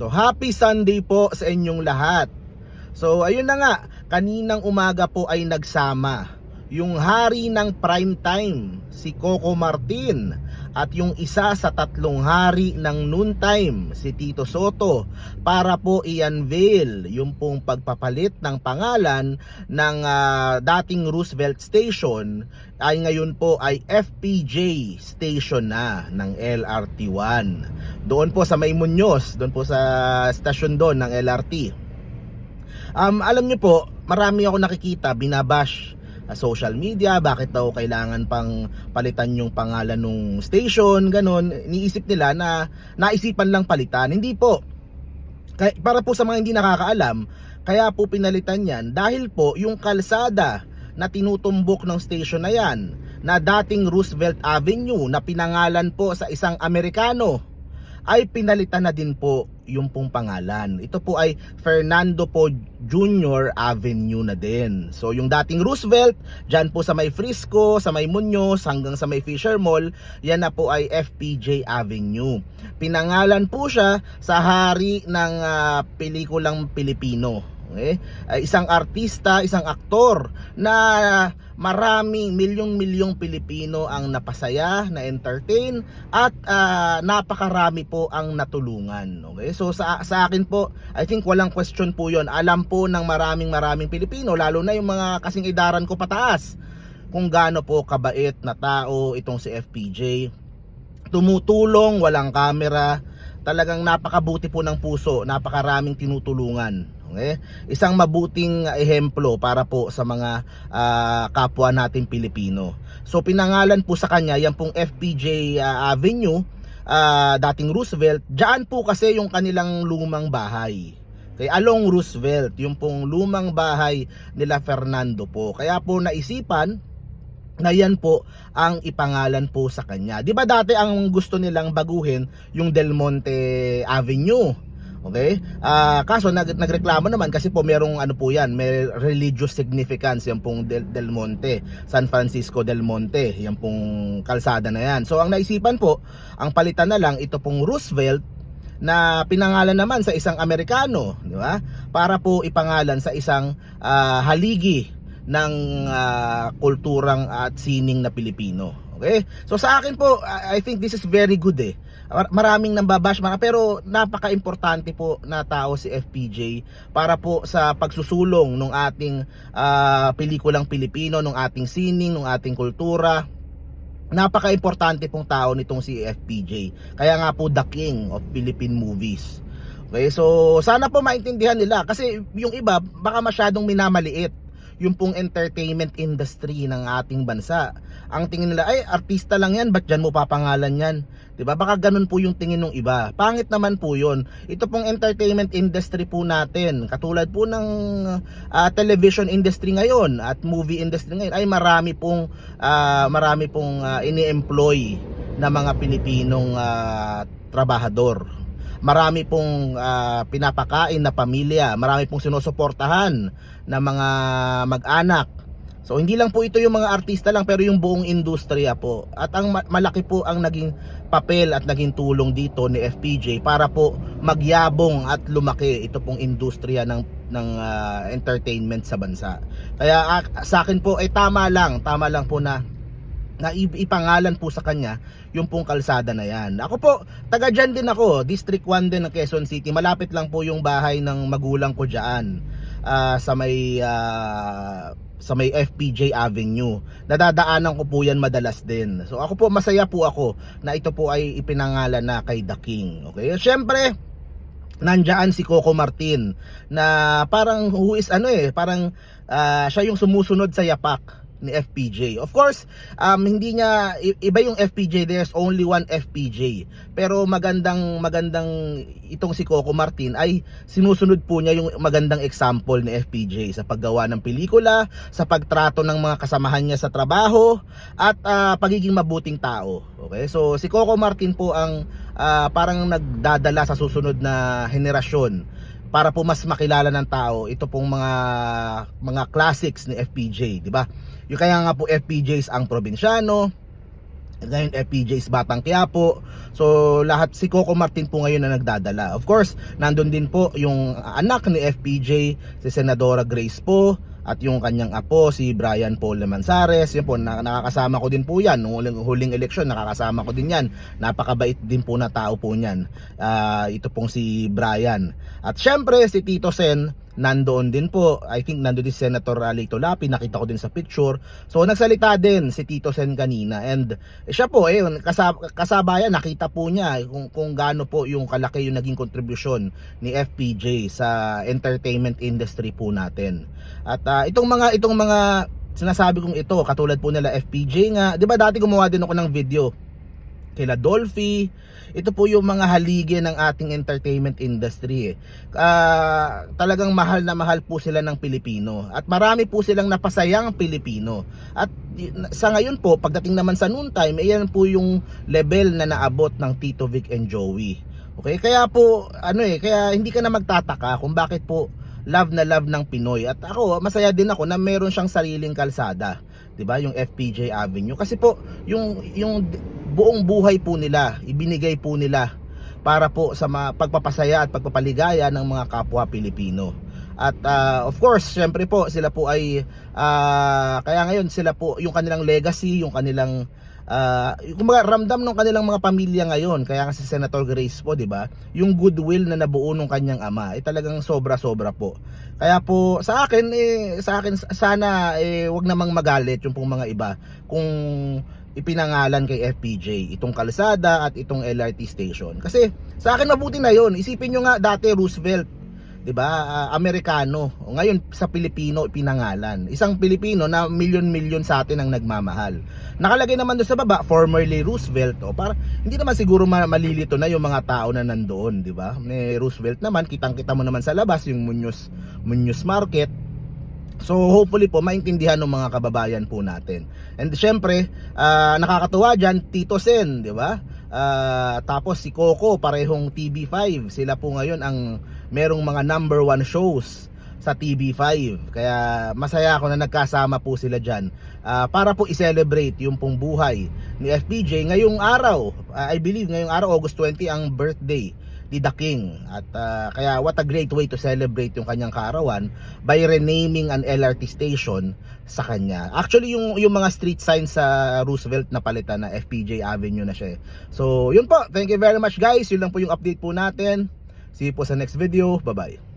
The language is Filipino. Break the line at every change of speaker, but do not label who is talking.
So happy Sunday po sa inyong lahat. So ayun na nga, kaninang umaga po ay nagsama yung hari ng prime time, si Coco Martin at yung isa sa tatlong hari ng noontime, si Tito Soto para po i-unveil yung pong pagpapalit ng pangalan ng ah, dating Roosevelt Station ay ngayon po ay FPJ Station na ng LRT1 doon po sa May Muñoz, doon po sa stasyon doon ng LRT. Um, alam niyo po, marami ako nakikita binabash sa social media, bakit daw kailangan pang palitan yung pangalan ng station, ganun. Iniisip nila na naisipan lang palitan. Hindi po. Kaya, para po sa mga hindi nakakaalam, kaya po pinalitan yan dahil po yung kalsada na tinutumbok ng station na yan na dating Roosevelt Avenue na pinangalan po sa isang Amerikano ay pinalitan na din po yung pong pangalan. Ito po ay Fernando po Jr. Avenue na din. So yung dating Roosevelt, dyan po sa may Frisco, sa may Muñoz, hanggang sa may Fisher Mall, yan na po ay FPJ Avenue. Pinangalan po siya sa hari ng ah, pelikulang Pilipino. Okay? Ay, isang artista, isang aktor na maraming milyong-milyong Pilipino ang napasaya, na-entertain at ah, napakarami po ang natulungan. Okay? So sa sa akin po, I think walang question po 'yon. Alam po ng maraming maraming Pilipino, lalo na yung mga kasing idaran ko pataas kung gaano po kabait na tao itong si FPJ. Tumutulong, walang kamera, talagang napakabuti po ng puso, napakaraming tinutulungan. Okay? Isang mabuting ehemplo para po sa mga ah, kapwa natin Pilipino. So pinangalan po sa kanya yan pong FPJ ah, Avenue, ah, dating Roosevelt. Diyan po kasi yung kanilang lumang bahay. Kay Along Roosevelt, yung pong lumang bahay nila Fernando po. Kaya po naisipan na yan po ang ipangalan po sa kanya. 'Di ba dati ang gusto nilang baguhin yung Del Monte Avenue? Okay? Ah, kaso nag nagreklamo naman kasi po merong ano po 'yan, may religious significance yung pong Del, Del Monte, San Francisco Del Monte, yung pong kalsada na 'yan. So ang naisipan po, ang palitan na lang ito pong Roosevelt na pinangalan naman sa isang Amerikano, di ba? Para po ipangalan sa isang ah, haligi ng ah, kulturang at sining na Pilipino. Okay? So sa akin po, I think this is very good eh. Mar- Maraming nambabash mga pero napaka-importante po na tao si FPJ para po sa pagsusulong ng ating ah, pelikulang Pilipino, ng ating sining, ng ating kultura. Napaka-importante pong tao nitong si FPJ. Kaya nga po the king of Philippine movies. Okay, so sana po maintindihan nila kasi yung iba baka masyadong minamaliit yung pong entertainment industry ng ating bansa. Ang tingin nila, ay artista lang yan, ba't dyan mo papangalan yan? ba? Baka ganun po yung tingin ng iba. Pangit naman po 'yon. Ito pong entertainment industry po natin, katulad po ng ah, television industry ngayon at movie industry ngayon ay marami pong ah, marami pong ah, ini-employ na mga Pilipinong ah, trabahador. Marami pong ah, pinapakain na pamilya, marami pong sinusuportahan na mga mag-anak. So hindi lang po ito yung mga artista lang pero yung buong industriya po. At ang ma- malaki po ang naging papel at naging tulong dito ni FPJ para po magyabong at lumaki ito pong industriya ng ng ah, entertainment sa bansa. Kaya ah, sa akin po ay tama lang, tama lang po na na ipangalan po sa kanya yung pong kalsada na yan. Ako po, taga dyan din ako, District 1 din ng Quezon City. Malapit lang po yung bahay ng magulang ko dyan ah, sa may ah, sa may FPJ Avenue. Nadadaanan ko po yan madalas din. So ako po masaya po ako na ito po ay ipinangalan na kay The King. Okay? Syempre, nandiyan si Coco Martin na parang who is ano eh, parang ah, siya yung sumusunod sa yapak ni FPJ. Of course, um, hindi niya iba yung FPJ, there's only one FPJ. Pero magandang magandang itong si Coco Martin ay sinusunod po niya yung magandang example ni FPJ sa paggawa ng pelikula, sa pagtrato ng mga kasamahan niya sa trabaho at ah, pagiging mabuting tao. Okay? So si Coco Martin po ang ah, parang nagdadala sa susunod na henerasyon para po mas makilala ng tao ito pong mga mga classics ni FPJ, di ba? Yung kaya nga po FPJs ang probinsyano, Ngayon FPJ is Batang Quiapo. So lahat si Coco Martin po ngayon na nagdadala. Of course, nandun din po yung anak ni FPJ, si Senadora Grace po at yung kanyang apo si Brian Paul Manzares. Yun po, na- nakakasama ko din po yan. Nung huling, huling eleksyon, nakakasama ko din yan. Napakabait din po na tao po niyan. Ah, ito pong si Brian. At syempre, si Tito Sen, nandoon din po. I think nandoon din si Senator uh, Lito Lapi, nakita ko din sa picture. So nagsalita din si Tito Sen kanina and eh, siya po eh kasab- kasabayan nakita po niya eh, kung kung gaano po yung kalaki yung naging kontribusyon ni FPJ sa entertainment industry po natin. At ah, itong mga itong mga sinasabi kong ito katulad po nila FPJ nga, 'di ba dati gumawa din ako ng video kila Dolphy. Ito po yung mga haligi ng ating entertainment industry. eh. Ah, talagang mahal na mahal po sila ng Pilipino. At marami po silang napasayang Pilipino. At sa ngayon po, pagdating naman sa noon time, ayan po yung level na naabot ng Tito Vic and Joey. Okay, kaya po, ano eh, kaya hindi ka na magtataka kung bakit po love na love ng Pinoy. At ako, masaya din ako na meron siyang sariling kalsada. 'di ba yung FPJ Avenue kasi po yung yung buong buhay po nila ibinigay po nila para po sa pagpapasaya at pagpapaligaya ng mga kapwa Pilipino. At ah, of course syempre po sila po ay ah, kaya ngayon sila po yung kanilang legacy yung kanilang ah, kumbaga ramdam ng kanilang mga pamilya ngayon. Kaya nga si Senator Grace po 'di ba? Yung goodwill na nabuo ng kanyang ama ay talagang sobra-sobra po. Kaya po sa akin eh sa akin sana eh wag namang magalit yung pong mga iba. Kung ipinangalan kay FPJ itong kalsada at itong LRT station. Kasi sa akin mabuti na 'yon. Isipin nyo nga dati Roosevelt 'di ba? ah, Amerikano. Ngayon sa Pilipino ipinangalan. Isang Pilipino na milyon-milyon sa atin ang nagmamahal. Nakalagay naman doon sa baba formerly Roosevelt o para hindi naman siguro ma- malilito na yung mga tao na nandoon, 'di ba? May Roosevelt naman, kitang-kita mo naman sa labas yung Muñoz Muñoz Market. So hopefully po maintindihan ng mga kababayan po natin. And syempre, ah, nakakatuwa diyan Tito Sen, 'di ba? Ah, tapos si Coco parehong TV5. Sila po ngayon ang merong mga number one shows sa TV5. Kaya masaya ako na nagkasama po sila diyan para po i-celebrate yung pong buhay ni FPJ ngayong araw. Ah, I believe ngayong araw August 20 ang birthday The King. At ah, kaya what a great way to celebrate yung kanyang kaarawan by renaming an LRT station sa kanya. Actually yung yung mga street signs sa Roosevelt na palitan na FPJ Avenue na siya. eh. So yun po. Thank you very much guys. Yun lang po yung update po natin. See you po sa next video. Bye-bye.